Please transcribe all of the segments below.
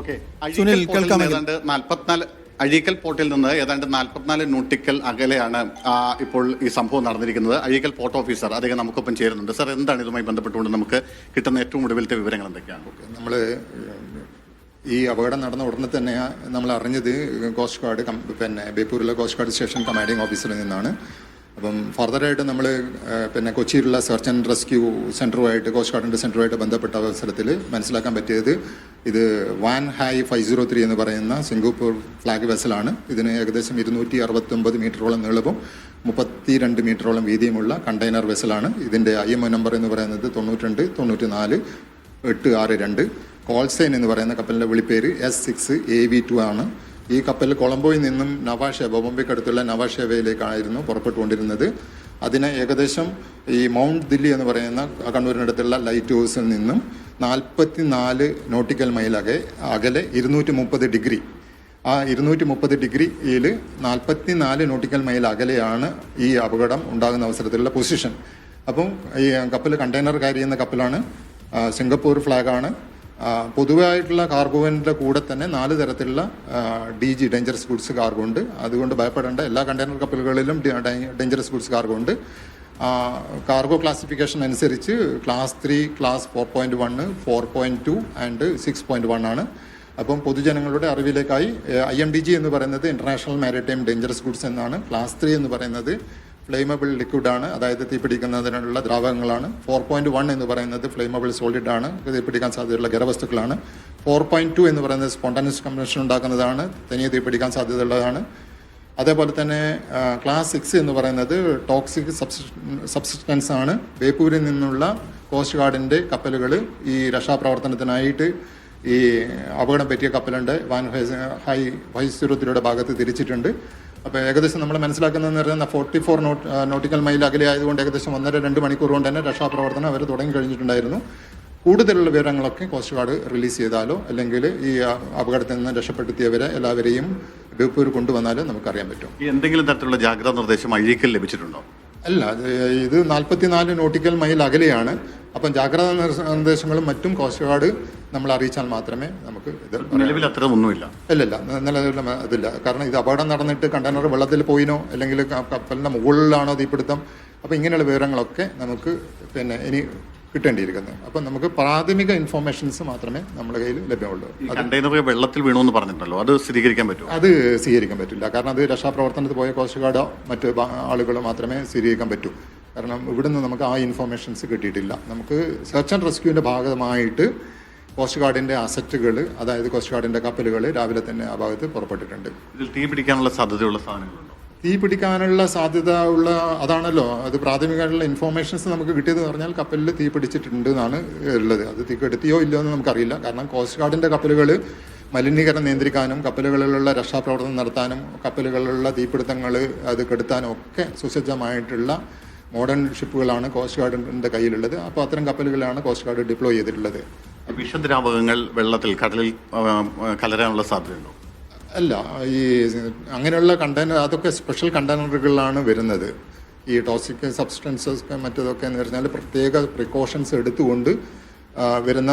Okay. Sunil, കേൾക്കാമെങ്കിൽ. ഏതാണ്ട് നാൽപ്പത്തിനാല് അഴീക്കൽ പോർട്ടിൽ നിന്ന് ഏതാണ്ട് നാൽപ്പത്തിനാല് നോട്ടിക്കൽ അകലെയാണ് ഇപ്പോൾ ഈ സംഭവം നടന്നിരിക്കുന്നത്. അഴീക്കൽ പോർട്ട് ഓഫീസർ അദ്ദേഹം നമുക്കൊപ്പം ചേരുന്നുണ്ട്. സാർ എന്താണ് ഇതുമായി ബന്ധപ്പെട്ടുകൊണ്ട് നമുക്ക് കിട്ടുന്ന ഏറ്റവും ഒടുവിലത്തെ വിവരങ്ങൾ എന്തൊക്കെയാണ്? നമ്മൾ ഈ അപകടം നടന്ന ഉടനെ തന്നെ നമ്മൾ അറിഞ്ഞത് കോസ്റ്റ് ഗാർഡ് പിന്നെ ബേപ്പൂരിലെ കോസ്റ്റ് ഗാർഡ് സ്റ്റേഷൻ കമാൻഡിംഗ് ഓഫീസറിൽ നിന്നാണ്. അപ്പം ഫർദറായിട്ട് നമ്മൾ പിന്നെ കൊച്ചിയിലുള്ള സെർച്ച് ആൻഡ് റെസ്ക്യൂ സെന്ററുമായിട്ട് കോസ്റ്റ് ഗാർഡിന്റെ സെന്ററുമായിട്ട് ബന്ധപ്പെട്ട അവസരത്തിൽ മനസ്സിലാക്കാൻ പറ്റിയത് ഇത് Wan Hai five zero three എന്ന് പറയുന്ന സിംഗപ്പൂർ ഫ്ലാഗ് വെസലാണ്. ഇതിന് ഏകദേശം ഇരുന്നൂറ്റി അറുപത്തൊമ്പത് മീറ്ററോളം നീളവും മുപ്പത്തി രണ്ട് മീറ്ററോളം വീതിയുമുള്ള കണ്ടെയ്നർ വെസലാണ്. ഇതിന്റെ ഐ എം ഒ നമ്പർ എന്ന് പറയുന്നത് തൊണ്ണൂറ്റി രണ്ട് തൊണ്ണൂറ്റി നാല് എട്ട് ആറ് രണ്ട്. കോൾസൈൻ എന്ന് പറയുന്ന കപ്പലിന്റെ വിളിപ്പേര് S six A V two ആണ്. ഈ കപ്പൽ കൊളംബോയിൽ നിന്നും നവാഷ ബൊംബെക്കടുത്തുള്ള നവാഷേവയിലേക്കായിരുന്നു പുറപ്പെട്ടുകൊണ്ടിരുന്നത്. അതിന് ഏകദേശം ഈ മൗണ്ട് ദില്ലി എന്ന് പറയുന്ന കണ്ണൂരിനടുത്തുള്ള ലൈറ്റ് ഹൗസിൽ നിന്നും നാൽപ്പത്തി നാല് നോട്ടിക്കൽ മൈൽ അകെ അകലെ ഇരുന്നൂറ്റി മുപ്പത് ഡിഗ്രി. ആ ഇരുന്നൂറ്റി മുപ്പത് ഡിഗ്രിയിൽ നാൽപ്പത്തി നാല് നോട്ടിക്കൽ മൈൽ അകലെയാണ് ഈ അപകടം ഉണ്ടാകുന്ന അവസരത്തിലുള്ള പൊസിഷൻ. അപ്പം ഈ കപ്പൽ കണ്ടെയ്നർ കാരി ചെയ്യുന്ന കപ്പലാണ് സിംഗപ്പൂർ ഫ്ലാഗാണ്. പൊതുവായിട്ടുള്ള കാർഗോവിന്റെ കൂടെ തന്നെ നാല് തരത്തിലുള്ള D G dangerous goods cargo ഉണ്ട്. അതുകൊണ്ട് ഭയപ്പെടേണ്ട. എല്ലാ കണ്ടെയ്നർ കപ്പലുകളിലും ഡേഞ്ചറസ് ഗുഡ്സ് കാർഗോ ഉണ്ട്. കാർഗോ ക്ലാസിഫിക്കേഷൻ അനുസരിച്ച് class three class four point one four point two and six point one ആണ്. അപ്പം പൊതുജനങ്ങളുടെ അറിവിലേക്കായി ഐ എം ഡി ജി എന്ന് പറയുന്നത് ഇന്റർനാഷണൽ മാരിടൈം ഡേഞ്ചറസ് ഗുഡ്സ് എന്നാണ്. ക്ലാസ് ത്രീ എന്ന് പറയുന്നത് ഫ്ലെയിമബിൾ ലിക്വിഡ് ആണ്. അതായത് തീപിടിക്കുന്നതിനുള്ള ദ്രാവകങ്ങളാണ്. ഫോർ പോയിന്റ് വൺ എന്ന് പറയുന്നത് ഫ്ലെയിമബിൾ സോളിഡ് ആണ്. തീപിടിക്കാൻ സാധ്യതയുള്ള ഖരവസ്തുക്കളാണ്. ഫോർ പോയിന്റ് ടു എന്ന് പറയുന്നത് സ്പോണ്ടാനിയസ് കമ്പനേഷൻ ഉണ്ടാക്കുന്നതാണ്. തനിയെ തീപിടിക്കാൻ സാധ്യതയുള്ളതാണ്. അതേപോലെ തന്നെ ക്ലാസ് സിക്സ് എന്ന് പറയുന്നത് ടോക്സിക് സബ്സിസ്റ്റൻസ് ആണ്. ബേപ്പൂരിൽ നിന്നുള്ള കോസ്റ്റ് ഗാർഡിന്റെ കപ്പലുകൾ ഈ രക്ഷാപ്രവർത്തനത്തിനായിട്ട് ഈ അപകടം പറ്റിയ കപ്പലുണ്ട്. വാൻ ഹൈ വൈസുരത്തിലൂടെ ഭാഗത്ത് തിരിച്ചിട്ടുണ്ട്. അപ്പോൾ ഏകദേശം നമ്മൾ മനസ്സിലാക്കുന്നതെന്ന് പറയുന്നത് forty four not nautical mile അകലെ ആയതുകൊണ്ട് ഏകദേശം ഒന്നര രണ്ട് മണിക്കൂർ കൊണ്ട് തന്നെ രക്ഷാപ്രവർത്തനം അവർ തുടങ്ങി കഴിഞ്ഞിട്ടുണ്ടായിരുന്നു. കൂടുതലുള്ള വിവരങ്ങളൊക്കെ കോസ്റ്റ് ഗാർഡ് റിലീസ് ചെയ്താലോ അല്ലെങ്കിൽ ഈ അപകടത്തിൽ നിന്ന് രക്ഷപ്പെടുത്തിയവരെ എല്ലാവരെയും ബേപ്പൂർ കൊണ്ടുവന്നാലോ നമുക്കറിയാൻ പറ്റും. ഈ എന്തെങ്കിലും തരത്തിലുള്ള ജാഗ്രതാ നിർദ്ദേശം അഴീക്കൽ ലഭിച്ചിട്ടുണ്ടോ? അല്ല ഇത് നാൽപ്പത്തിനാല് നോട്ടിക്കൽ മൈൽ അകലെയാണ്. അപ്പം ജാഗ്രതാ നിർ- നിർദ്ദേശങ്ങളും മറ്റും കോസ്റ്റ് ഗാർഡ് നമ്മൾ അറിയിച്ചാൽ മാത്രമേ നമുക്ക് ഇത് നിലവിൽ അത്ര ഒന്നുമില്ല. ഇല്ലില്ല നിലവിൽ അതില്ല. കാരണം ഇത് അപകടം നടന്നിട്ട് കണ്ടെയ്നർ വെള്ളത്തിൽ പോയിനോ അല്ലെങ്കിൽ കപ്പലിന്റെ മുകളിലാണോ തീപിടുത്തം. അപ്പോൾ ഇങ്ങനെയുള്ള വിവരങ്ങളൊക്കെ നമുക്ക് പിന്നെ ഇനി കിട്ടേണ്ടിയിരിക്കുന്നത് അപ്പം നമുക്ക് പ്രാഥമിക ഇൻഫോർമേഷൻസ് മാത്രമേ നമ്മുടെ കയ്യിൽ ലഭ്യമുള്ളൂ. കണ്ടെയ്നർ വെള്ളത്തിൽ വീണു എന്ന് പറഞ്ഞിട്ടുണ്ടല്ലോ. അത് സ്ഥിരീകരിക്കാൻ പറ്റും അത് സ്വീകരിക്കാൻ പറ്റില്ല. കാരണം അത് രക്ഷാപ്രവർത്തനത്തിൽ പോയ കോസ്റ്റ് ഗാർഡോ മറ്റു ആളുകളോ മാത്രമേ സ്ഥിരീകരിക്കാൻ പറ്റൂ. കാരണം ഇവിടുന്ന് നമുക്ക് ആ ഇൻഫർമേഷൻസ് കിട്ടിയിട്ടില്ല. നമുക്ക് സെർച്ച് ആൻഡ് റെസ്ക്യൂവിന്റെ ഭാഗമായിട്ട് കോസ്റ്റ് ഗാർഡിന്റെ അസറ്റുകൾ അതായത് കോസ്റ്റ് ഗാർഡിന്റെ കപ്പലുകൾ രാവിലെ തന്നെ ആ ഭാഗത്ത് പുറപ്പെട്ടിട്ടുണ്ട്. ഇതിൽ തീ പിടിക്കാനുള്ള സാധ്യതയുള്ള സാധനങ്ങളുണ്ടോ? തീ പിടിക്കാനുള്ള സാധ്യത ഉള്ള അതാണല്ലോ. അത് പ്രാഥമികമായിട്ടുള്ള ഇൻഫോർമേഷൻസ് നമുക്ക് കിട്ടിയത് പറഞ്ഞാൽ കപ്പലിൽ തീ പിടിച്ചിട്ടുണ്ട് എന്നാണ് ഉള്ളത്. അത് തീ കെടുത്തിയോ ഇല്ലയോ എന്ന് നമുക്കറിയില്ല. കാരണം കോസ്റ്റ് ഗാർഡിന്റെ കപ്പലുകൾ മലിനീകരണം നിയന്ത്രിക്കാനും കപ്പലുകളിലുള്ള രക്ഷാപ്രവർത്തനം നടത്താനും കപ്പലുകളിലുള്ള തീപിടുത്തങ്ങൾ അത് കെടുത്താനും ഒക്കെ സുസജ്ജമായിട്ടുള്ള മോഡേൺ ഷിപ്പുകളാണ് കോസ്റ്റ് ഗാർഡിന്റെ കയ്യിലുള്ളത്. അപ്പോൾ അത്തരം കപ്പലുകളാണ് കോസ്റ്റ് ഗാർഡ് ഡിപ്ലോയ് ചെയ്തിട്ടുള്ളത്. വിഷദ്രാവകങ്ങൾ വെള്ളത്തിൽ കടലിൽ കലരാനുള്ള സാധ്യതയുണ്ടോ? അല്ല ഈ അങ്ങനെയുള്ള കണ്ടെയ്നർ അതൊക്കെ സ്പെഷ്യൽ കണ്ടെയ്നറുകളിലാണ് വരുന്നത്. ഈ ടോക്സിക് സബ്സ്റ്റൻസസ് മറ്റതൊക്കെ എന്ന് പറഞ്ഞാൽ പ്രത്യേക പ്രിക്കോഷൻസ് എടുത്തുകൊണ്ട് വരുന്ന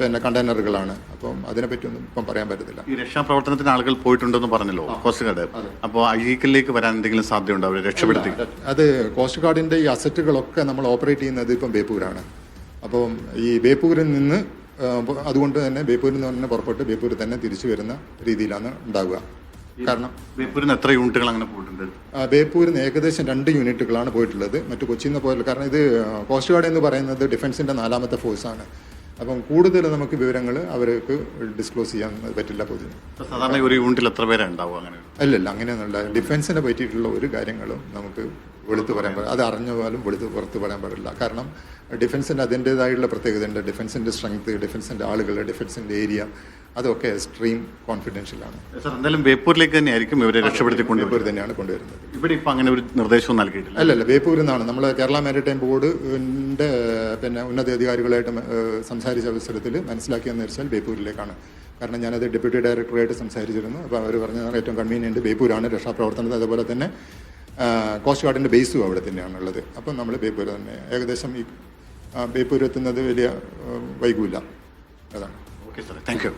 പിന്നെ കണ്ടെയ്നറുകളാണ്. അപ്പം അതിനെപ്പറ്റിയൊന്നും ഇപ്പം പറയാൻ പറ്റത്തില്ല. ഈ രക്ഷാപ്രവർത്തനത്തിന് ആളുകൾ പോയിട്ടുണ്ടെന്ന് പറഞ്ഞല്ലോ കോസ്റ്റ് ഗാർഡ് അപ്പോൾ അഴീക്കലിലേക്ക് വരാൻ എന്തെങ്കിലും സാധ്യതയുണ്ടോ അവരെ രക്ഷപ്പെടുത്തി? അത് കോസ്റ്റ് ഗാർഡിന്റെ ഈ അസറ്റുകളൊക്കെ നമ്മൾ ഓപ്പറേറ്റ് ചെയ്യുന്നത് ഇപ്പം ബേപ്പൂരാണ്. അപ്പം ഈ ബേപ്പൂരിൽ നിന്ന് അതുകൊണ്ട് തന്നെ ബേപ്പൂരിൽ നിന്ന് തന്നെ പുറപ്പെട്ട് ബേപ്പൂരിൽ തന്നെ തിരിച്ചു വരുന്ന രീതിയിലാണ് ഉണ്ടാവുക. കാരണം ബേപ്പൂരിൽ നിന്ന് എത്ര യൂണിറ്റുകൾ അങ്ങനെ പോയിട്ടുണ്ട്? ആ, ബേപ്പൂരിൽ നിന്ന് ഏകദേശം രണ്ട് യൂണിറ്റുകളാണ് പോയിട്ടുള്ളത്. മറ്റു കൊച്ചിയിൽ നിന്ന് പോയില്ല കാരണം ഇത് കോസ്റ്റ് ഗാർഡ് എന്ന് പറയുന്നത് ഡിഫൻസിന്റെ നാലാമത്തെ ഫോഴ്സാണ്. അപ്പം കൂടുതൽ നമുക്ക് വിവരങ്ങൾ അവർക്ക് ഡിസ്ക്ലോസ് ചെയ്യാൻ പറ്റില്ല പൊതുവെ സാധാരണ ഒരു യൂണിറ്റിൽ എത്ര പേരെ ഉണ്ടാവും അങ്ങനെ? അല്ലല്ല അങ്ങനെയൊന്നുമില്ല. ഡിഫൻസിനെ പറ്റിയിട്ടുള്ള ഒരു കാര്യങ്ങളും നമുക്ക് വെളുത്ത് പറയാൻ പാടില്ല അത് അറിഞ്ഞ പോലും വെളുത്ത് പുറത്ത് പറയാൻ പാടില്ല. കാരണം ഡിഫൻസിന്റെ അതിന്റെതായുള്ള പ്രത്യേകതയുണ്ട്. ഡിഫൻസിന്റെ സ്ട്രെങ്ത് ഡിഫൻസിന്റെ ആളുകൾ ഡിഫൻസിന്റെ ഏരിയ അതൊക്കെ എക്സ്ട്രീം കോൺഫിഡൻഷ്യലാണ് ആണ്. എന്തായാലും ബേപ്പൂരിലേക്ക് തന്നെയായിരിക്കും ഇവരെ രക്ഷപ്പെടുത്തിക്കൊണ്ട് ബേപ്പൂർ തന്നെയാണ് കൊണ്ടുവരുന്നത്. ഇവിടെ ഇപ്പൊ അങ്ങനെ ഒരു നിർദ്ദേശവും നൽകിയിട്ടില്ല. അല്ലല്ല ബേപ്പൂരിൽ നിന്നാണ്. നമ്മൾ കേരള മാരിടൈം ബോർഡിന്റെ പിന്നെ ഉന്നത അധികാരികളായിട്ട് സംസാരിച്ച അവസരത്തിൽ മനസ്സിലാക്കിയെന്ന് വെച്ചാൽ ബേപ്പൂരിലേക്കാണ്. കാരണം ഞാനത് ഡെപ്യൂട്ടി ഡയറക്ടറായിട്ട് സംസാരിച്ചിരുന്നു. അപ്പോൾ അവർ പറഞ്ഞ ഏറ്റവും കൺവീനിയന്റ് ബേപ്പൂരാണ് രക്ഷാപ്രവർത്തനത്തിൽ അതുപോലെ തന്നെ കോസ്റ്റ് ഗാർഡിന്റെ ബേസും അവിടെ തന്നെയാണ് ഉള്ളത്. അപ്പം നമ്മൾ ബേപ്പൂർ തന്നെ ഏകദേശം ഈ ബേപ്പൂർ എത്തുന്നത് വലിയ വൈകൂല. അതാണ്. Okay sir thank you